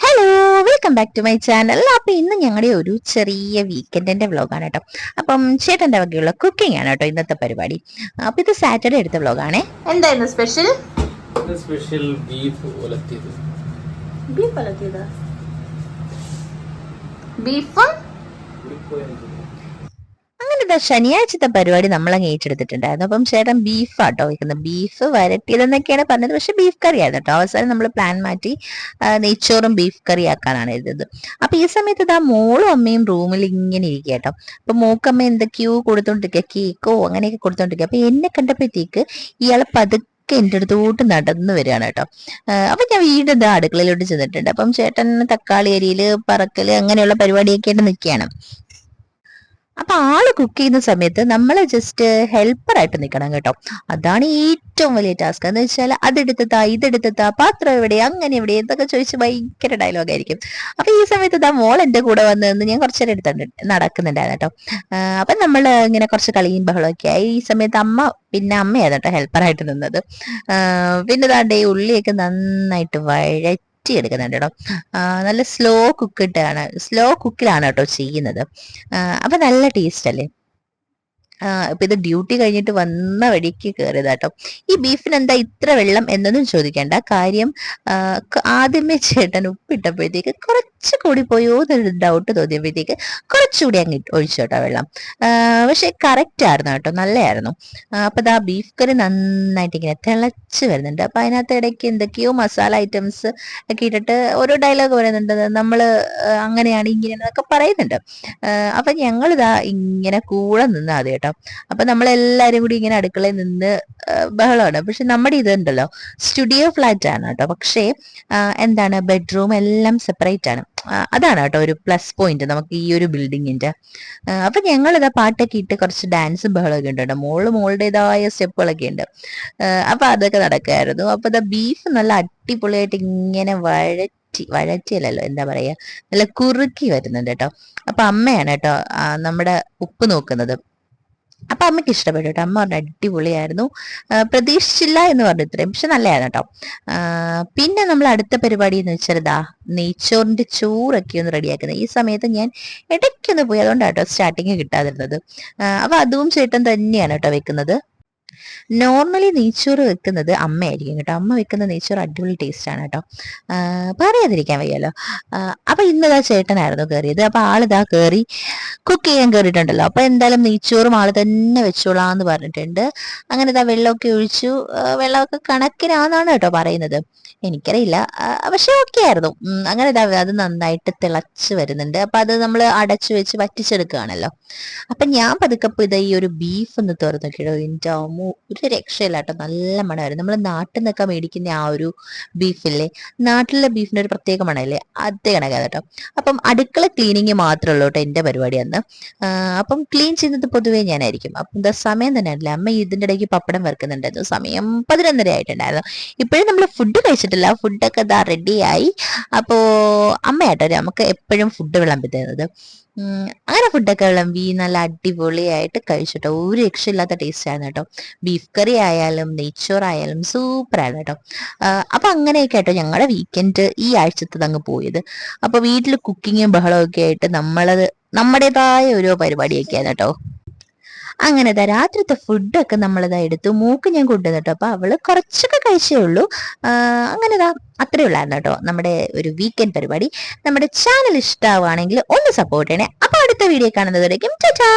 Hello welcome back to my channel അപ്പൊ ഇന്ന് ഞങ്ങളുടെ ഒരു ചെറിയ വീക്കെൻഡിന്റെ വ്ലോഗാണ് കേട്ടോ അപ്പം ചേട്ടന്റെ വകയുള്ള കുക്കിംഗ് ആണ് കേട്ടോ ഇന്നത്തെ പരിപാടി. അപ്പൊ ഇത് സാറ്റർഡേ എടുത്ത വ്ലോഗാണേ എന്തായിരുന്നു സ്പെഷ്യൽ സ്പെഷ്യൽ ബീഫ് ഉലത്തിയത്. ബീഫ് അലക്കിയത് ബീഫും അങ്ങനെ ശനിയാഴ്ചത്തെ പരിപാടി നമ്മൾ അങ്ങ് ഏറ്റെടുത്തിട്ടുണ്ടായിരുന്നു. അപ്പം ചേട്ടൻ ബീഫ് ആട്ടോ വെക്കുന്നത് ബീഫ് വരട്ടിയതെന്നൊക്കെയാണ് പറഞ്ഞത്. പക്ഷെ ബീഫ് കറി ആയിരുന്നു കേട്ടോ. അവസാനം നമ്മൾ പ്ലാൻ മാറ്റി നെയ്ച്ചോറും ബീഫ് കറി ആക്കാനാണ് എഴുതുന്നത് അപ്പൊ ഈ സമയത്ത് ഇതാ മോളും അമ്മയും റൂമിൽ ഇങ്ങനെ ഇരിക്കുക കേട്ടോ. അപ്പൊ മൂക്കമ്മ എന്തൊക്കെയോ കൊടുത്തോണ്ടിരിക്കുക കേക്കോ? അങ്ങനെയൊക്കെ കൊടുത്തോണ്ടിരിക്കുക അപ്പൊ എന്നെ കണ്ടപ്പോഴത്തേക്ക് ഇയാളെ പതുക്കെ എന്റെ അടുത്തോട്ട് നടന്നു വരികയാണ് കേട്ടോ. അപ്പൊ ഞാൻ വീണ്ടും ഇതാ അടുക്കളയിലോട്ട് ചെന്നിട്ടുണ്ട്. അപ്പം ചേട്ടൻ തക്കാളി അരിയിൽ പറക്കൽ അങ്ങനെയുള്ള പരിപാടിയൊക്കെ ആയിട്ട് നിൽക്കുകയാണ്. അപ്പൊ ആൾ കുക്ക് ചെയ്യുന്ന സമയത്ത് നമ്മൾ ജസ്റ്റ് ഹെൽപ്പർ ആയിട്ട് നിൽക്കണം കേട്ടോ. അതാണ് ഏറ്റവും വലിയ ടാസ്ക് എന്ന് വെച്ചാൽ അതെടുത്തതാ ഇതെടുത്തതാ പാത്രം എവിടെ അങ്ങനെ എവിടെ എന്തൊക്കെ ചോദിച്ച് ഭയങ്കര ഡയലോഗ് ആയിരിക്കും. അപ്പൊ ഈ സമയത്ത് ഇതാ മോൾ എന്റെ കൂടെ വന്ന് നിന്ന് ഞാൻ കുറച്ചേരം എടുത്തിട്ടുണ്ട് നടക്കുന്നുണ്ടായിരുന്നു കേട്ടോ. അപ്പൊ നമ്മൾ ഇങ്ങനെ കുറച്ച് കളിയും ബഹളമൊക്കെ ആയി. ഈ സമയത്ത് അമ്മ പിന്നെ അമ്മയാണ് കേട്ടോ ഹെൽപ്പറായിട്ട് നിന്നത്. പിന്നെ താണ്ടേ ഉള്ളിയൊക്കെ നന്നായിട്ട് വഴറ്റി എടുക്കുന്നുണ്ട് കേട്ടോ. നല്ല സ്ലോ കുക്കിട്ടാണ് സ്ലോ കുക്കിലാണ് കേട്ടോ ചെയ്യുന്നത്. അപ്പം നല്ല ടേസ്റ്റ് അല്ലേ? ഇപ്പൊ ഇത് ഡ്യൂട്ടി കഴിഞ്ഞിട്ട് വന്ന വഴിക്ക് കയറിയതാട്ടോ ഈ ബീഫിന് എന്താ ഇത്ര വെള്ളം എന്നൊന്നും ചോദിക്കേണ്ട. കാര്യം ആദ്യമേ ചേട്ടൻ ഉപ്പിട്ടപ്പോഴത്തേക്ക് കുറച്ച് കൂടി പോയോ എന്നൊരു ഡൗട്ട് തോന്നിയപ്പോഴത്തേക്ക് കുറച്ചുകൂടി അങ്ങ് ഒഴിച്ചു കേട്ടോ വെള്ളം. പക്ഷെ കറക്റ്റ് ആയിരുന്നു കേട്ടോ നല്ലതായിരുന്നു. അപ്പൊ ദാ ബീഫ് കറി നന്നായിട്ട് ഇങ്ങനെ തിളച്ച് വരുന്നുണ്ട്. അപ്പൊ അതിനകത്ത് ഇടയ്ക്ക് എന്തൊക്കെയോ മസാല ഐറ്റംസ് ഒക്കെ ഇട്ടിട്ട് ഓരോ ഡയലോഗ് പറയുന്നുണ്ട്. നമ്മൾ അങ്ങനെയാണ് ഇങ്ങനെ എന്നൊക്കെ പറയുന്നുണ്ട്. അപ്പൊ ഞങ്ങളിതാ ഇങ്ങനെ കൂടെ നിന്ന് അത് കേട്ടോ. അപ്പൊ നമ്മളെല്ലാരും കൂടി ഇങ്ങനെ അടുക്കളയിൽ നിന്ന് ബഹളമാണ്. പക്ഷെ നമ്മുടെ ഇതുണ്ടല്ലോ സ്റ്റുഡിയോ ഫ്ലാറ്റ് ആണ് കേട്ടോ. പക്ഷേ എന്താണ് ബെഡ്റൂം എല്ലാം സെപ്പറേറ്റ് ആണ്. അതാണ് കേട്ടോ ഒരു പ്ലസ് പോയിന്റ് നമുക്ക് ഈ ഒരു ബിൽഡിങ്ങിന്റെ അപ്പൊ ഞങ്ങൾ ഇതാ പാട്ടൊക്കെ ഇട്ട് കുറച്ച് ഡാൻസും ബഹളമൊക്കെ ഉണ്ട് കേട്ടോ. മോൾ മോളുടേതായ സ്റ്റെപ്പുകളൊക്കെ ഉണ്ട്. അപ്പൊ അതൊക്കെ നടക്കായിരുന്നു അപ്പൊ ഇതാ ബീഫ് നല്ല അടിപൊളിയായിട്ട് ഇങ്ങനെ വഴറ്റി വഴറ്റിയല്ലല്ലോ എന്താ പറയാ? നല്ല കുറുക്കി വരുന്നുണ്ട് കേട്ടോ. അപ്പൊ അമ്മയാണ് കേട്ടോ നമ്മുടെ ഉപ്പ് നോക്കുന്നത്. അപ്പൊ അമ്മയ്ക്ക് ഇഷ്ടപ്പെട്ടു കേട്ടോ. അമ്മ പറഞ്ഞു അടിപൊളിയായിരുന്നു. പ്രതീക്ഷിച്ചില്ല എന്ന് പറഞ്ഞു ഇത്രയും. പക്ഷെ നല്ലതാണ് കേട്ടോ. പിന്നെ നമ്മൾ അടുത്ത പരിപാടി എന്ന് വെച്ചാൽ ഇതാ നെയ്ച്ചോറിന്റെ ചോറൊക്കെ ഒന്ന് റെഡിയാക്കുന്നത് ഈ സമയത്ത് ഞാൻ ഇടയ്ക്കൊന്ന് പോയി. അതുകൊണ്ടാണ് കേട്ടോ സ്റ്റാർട്ടിങ് കിട്ടാതിരുന്നത്. അപ്പൊ അതും ചേട്ടൻ തന്നെയാണ് കേട്ടോ വെക്കുന്നത്. നോർമലി നെയ്ച്ചോറ് വെക്കുന്നത് അമ്മയായിരിക്കും കേട്ടോ. അമ്മ വെക്കുന്ന നെയ്ച്ചോറ് അടിപൊളി ടേസ്റ്റ് ആണ് കേട്ടോ. പറയാതിരിക്കാൻ വയ്യല്ലോ അപ്പൊ ഇന്നതാ ചേട്ടനായിരുന്നു കയറിയത് അപ്പൊ ആളിതാ കയറി കുക്ക് ചെയ്യാൻ കയറിയിട്ടുണ്ടല്ലോ അപ്പൊ എന്തായാലും നെയ്ച്ചോറും ആൾ തന്നെ വെച്ചോളാന്ന് പറഞ്ഞിട്ടുണ്ട്. അങ്ങനെ ഇതാ വെള്ളമൊക്കെ ഒഴിച്ചു. വെള്ളമൊക്കെ കണക്കിനാന്നാണ് കേട്ടോ പറയുന്നത്. എനിക്കറിയില്ല. പക്ഷെ ഓക്കെ ആയിരുന്നു. അങ്ങനെ ഇതാ അത് നന്നായിട്ട് തിളച്ച് വരുന്നുണ്ട്. അപ്പൊ അത് നമ്മൾ അടച്ചു വെച്ച് വറ്റിച്ചെടുക്കുകയാണല്ലോ. അപ്പൊ ഞാൻ പതുക്കപ്പോൾ ഇതാ ഈ ഒരു ബീഫ് ഒന്ന് നോക്കിയോ എന്റെ അമ്മ ഒരു രക്ഷയില്ല കേട്ടോ. നല്ല മണമായിരുന്നു. നമ്മൾ നാട്ടിൽ നിന്നൊക്കെ മേടിക്കുന്ന ആ ഒരു ബീഫില്ലേ നാട്ടിലെ ബീഫിന് ഒരു പ്രത്യേക മണമല്ലേ? അതേ കണക്കാണ് കേട്ടോ. അപ്പം അടുക്കള ക്ലീനിങ് മാത്രമേ ഉള്ളൂ കേട്ടോ എന്റെ പരിപാടി. അന്ന് അപ്പം ക്ലീൻ ചെയ്യുന്നത് പൊതുവേ ഞാനായിരിക്കും. അപ്പം ദ സമയം തന്നെ ആയിട്ടില്ല അമ്മ ഇതിന്റെ ഇടയ്ക്ക് പപ്പടം വറുക്കുന്നുണ്ടായിരുന്നു. സമയം പതിനൊന്നര ആയിട്ടുണ്ടായിരുന്നു. ഇപ്പോഴും നമ്മൾ ഫുഡ് കഴിച്ചിട്ടില്ല. ഫുഡൊക്കെ ഇതാ റെഡിയായി അപ്പോൾ അമ്മയാട്ടോ നമുക്ക് എപ്പോഴും ഫുഡ് വിളമ്പി തരുന്നത്. അങ്ങനെ ഫുഡൊക്കെ വിളമ്പി നല്ല അടിപൊളിയായിട്ട് കഴിച്ചിട്ടോ. ഒരു രക്ഷയില്ലാത്ത ടേസ്റ്റ് ആയിരുന്നു കേട്ടോ. ബീഫ് കറി ആയാലും നെയ്ച്ചോറായാലും സൂപ്പർ ആയിരുന്നു കേട്ടോ. അപ്പൊ അങ്ങനെയൊക്കെ ആയിട്ടോ ഞങ്ങളുടെ വീക്കെൻഡ് ഈ ആഴ്ചത്തത് അങ്ങ് പോയത്. അപ്പൊ വീട്ടിൽ കുക്കിങ്ങും ബഹളവും ഒക്കെ ആയിട്ട് നമ്മളത് നമ്മുടേതായ ഓരോ പരിപാടിയൊക്കെയാണ് കേട്ടോ. അങ്ങനെ ദാ രാത്രിത്തെ ഫുഡൊക്കെ നമ്മളിതാ എടുത്തു. മൂക്ക് ഞാൻ കൊണ്ടുവന്നിട്ടോ അപ്പൊ അവൾ കുറച്ചൊക്കെ കഴിച്ചേ ഉള്ളൂ. അങ്ങനെ ദാ അത്രേ ഉള്ളായിരുന്നു കേട്ടോ നമ്മുടെ ഒരു വീക്കെൻഡ് പരിപാടി. നമ്മുടെ ചാനൽ ഇഷ്ടമാവുകയാണെങ്കിൽ ഒന്ന് സപ്പോർട്ട് ചെയ്യണേ. അപ്പൊ അടുത്ത വീഡിയോ കാണുന്നതുവരേക്കും. ചാ